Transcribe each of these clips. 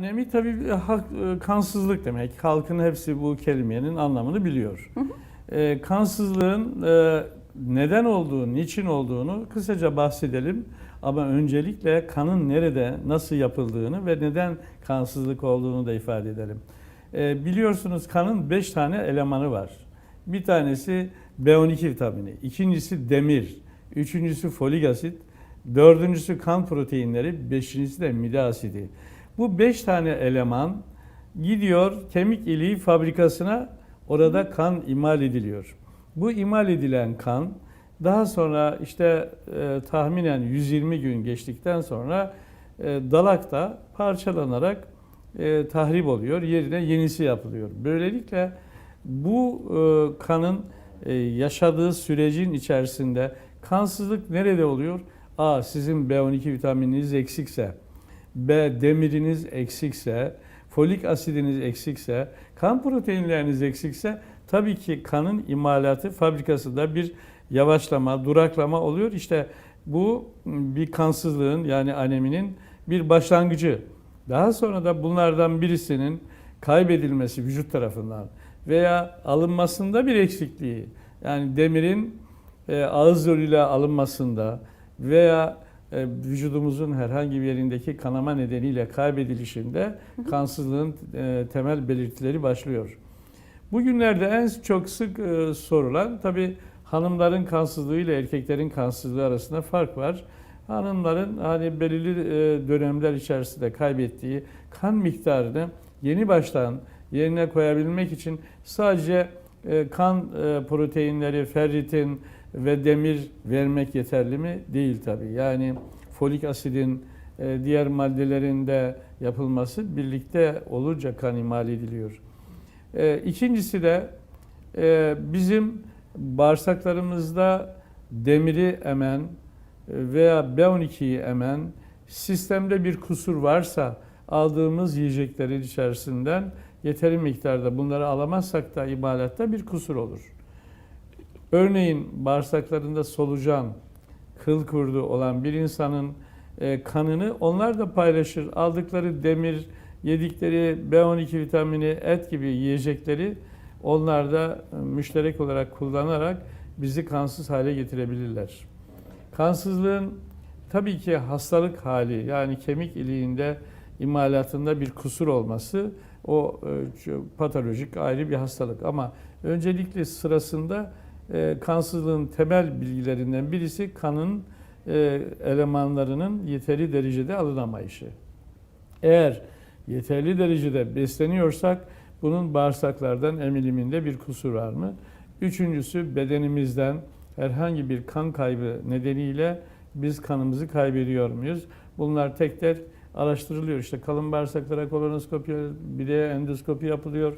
Anemi tabii bir hak- e, kansızlık demek. Halkın hepsi bu kelimenin anlamını biliyor. E, kansızlığın e, neden olduğu, niçin olduğunu kısaca bahsedelim. Ama öncelikle kanın nerede, nasıl yapıldığını ve neden kansızlık olduğunu da ifade edelim. E, biliyorsunuz kanın 5 tane elemanı var. Bir tanesi B12 vitamini, ikincisi demir, üçüncüsü folik asit, dördüncüsü kan proteinleri, beşincisi de mide asidi. Bu beş tane eleman gidiyor kemik iliği fabrikasına orada kan imal ediliyor. Bu imal edilen kan daha sonra işte e, tahminen 120 gün geçtikten sonra e, dalakta parçalanarak e, tahrip oluyor. Yerine yenisi yapılıyor. Böylelikle bu e, kanın e, yaşadığı sürecin içerisinde kansızlık nerede oluyor? A. Sizin B12 vitamininiz eksikse, B. Demiriniz eksikse, folik asidiniz eksikse, kan proteinleriniz eksikse tabii ki kanın imalatı fabrikasında bir yavaşlama, duraklama oluyor. İşte bu bir kansızlığın yani aneminin bir başlangıcı. Daha sonra da bunlardan birisinin kaybedilmesi vücut tarafından veya alınmasında bir eksikliği yani demirin e, ağız yoluyla alınmasında veya vücudumuzun herhangi bir yerindeki kanama nedeniyle kaybedilişinde kansızlığın e, temel belirtileri başlıyor. Bugünlerde en çok sık e, sorulan tabi hanımların kansızlığı ile erkeklerin kansızlığı arasında fark var. Hanımların hani belirli e, dönemler içerisinde kaybettiği kan miktarını yeni baştan yerine koyabilmek için sadece e, kan e, proteinleri, ferritin ve demir vermek yeterli mi? Değil tabii. Yani folik asidin e, diğer maddelerinde yapılması birlikte olunca kan imal ediliyor. E, İkincisi de e, bizim bağırsaklarımızda demiri emen veya B12'yi emen sistemde bir kusur varsa aldığımız yiyeceklerin içerisinden yeteri miktarda bunları alamazsak da imalatta bir kusur olur. Örneğin bağırsaklarında solucan, kıl kurdu olan bir insanın e, kanını onlar da paylaşır. Aldıkları demir, yedikleri B12 vitamini, et gibi yiyecekleri onlar da e, müşterek olarak kullanarak bizi kansız hale getirebilirler. Kansızlığın tabii ki hastalık hali yani kemik iliğinde imalatında bir kusur olması o e, patolojik ayrı bir hastalık ama öncelikle sırasında e, kansızlığın temel bilgilerinden birisi kanın e, elemanlarının yeteri derecede alınamayışı. Eğer yeterli derecede besleniyorsak bunun bağırsaklardan emiliminde bir kusur var mı? Üçüncüsü bedenimizden herhangi bir kan kaybı nedeniyle biz kanımızı kaybediyor muyuz? Bunlar tek tek araştırılıyor. İşte kalın bağırsaklara kolonoskopi, bir de endoskopi yapılıyor.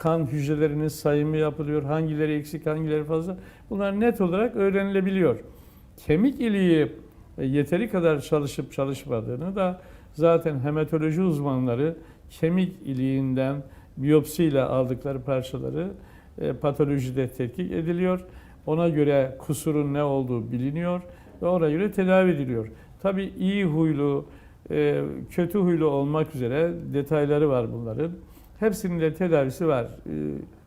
Kan hücrelerinin sayımı yapılıyor. Hangileri eksik, hangileri fazla. Bunlar net olarak öğrenilebiliyor. Kemik iliği e, yeteri kadar çalışıp çalışmadığını da zaten hematoloji uzmanları kemik iliğinden biyopsiyle aldıkları parçaları e, patolojide tetkik ediliyor. Ona göre kusurun ne olduğu biliniyor ve ona göre tedavi ediliyor. Tabii iyi huylu, e, kötü huylu olmak üzere detayları var bunların. Hepsinin de tedavisi var. E,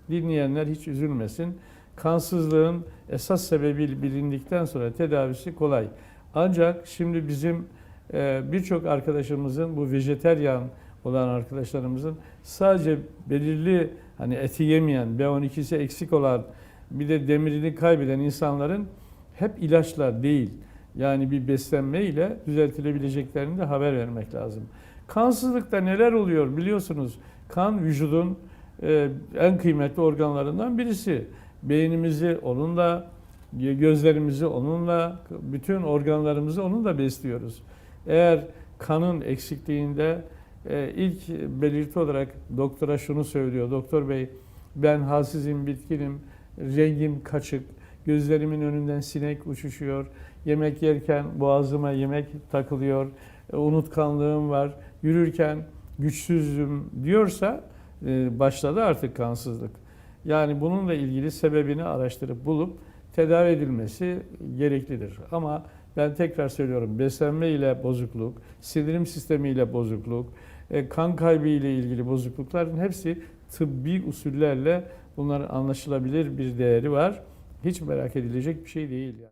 Dinleyenler hiç üzülmesin. Kansızlığın esas sebebi bilindikten sonra tedavisi kolay. Ancak şimdi bizim e, birçok arkadaşımızın bu vejeteryan olan arkadaşlarımızın sadece belirli hani eti yemeyen, B12'si eksik olan bir de demirini kaybeden insanların hep ilaçla değil yani bir beslenme ile düzeltilebileceklerini de haber vermek lazım. Kansızlıkta neler oluyor biliyorsunuz. Kan vücudun e, en kıymetli organlarından birisi. Beynimizi onunla, gözlerimizi onunla, bütün organlarımızı onunla besliyoruz. Eğer kanın eksikliğinde e, ilk belirti olarak doktora şunu söylüyor. Doktor bey ben halsizim, bitkinim, rengim kaçık, gözlerimin önünden sinek uçuşuyor, yemek yerken boğazıma yemek takılıyor, e, unutkanlığım var, yürürken güçsüzüm diyorsa e, başladı artık kansızlık. Yani bununla ilgili sebebini araştırıp bulup tedavi edilmesi gereklidir. Ama ben tekrar söylüyorum beslenme ile bozukluk, sindirim sistemi ile bozukluk, e, kan kaybı ile ilgili bozuklukların hepsi tıbbi usullerle bunların anlaşılabilir bir değeri var. Hiç merak edilecek bir şey değil. Yani.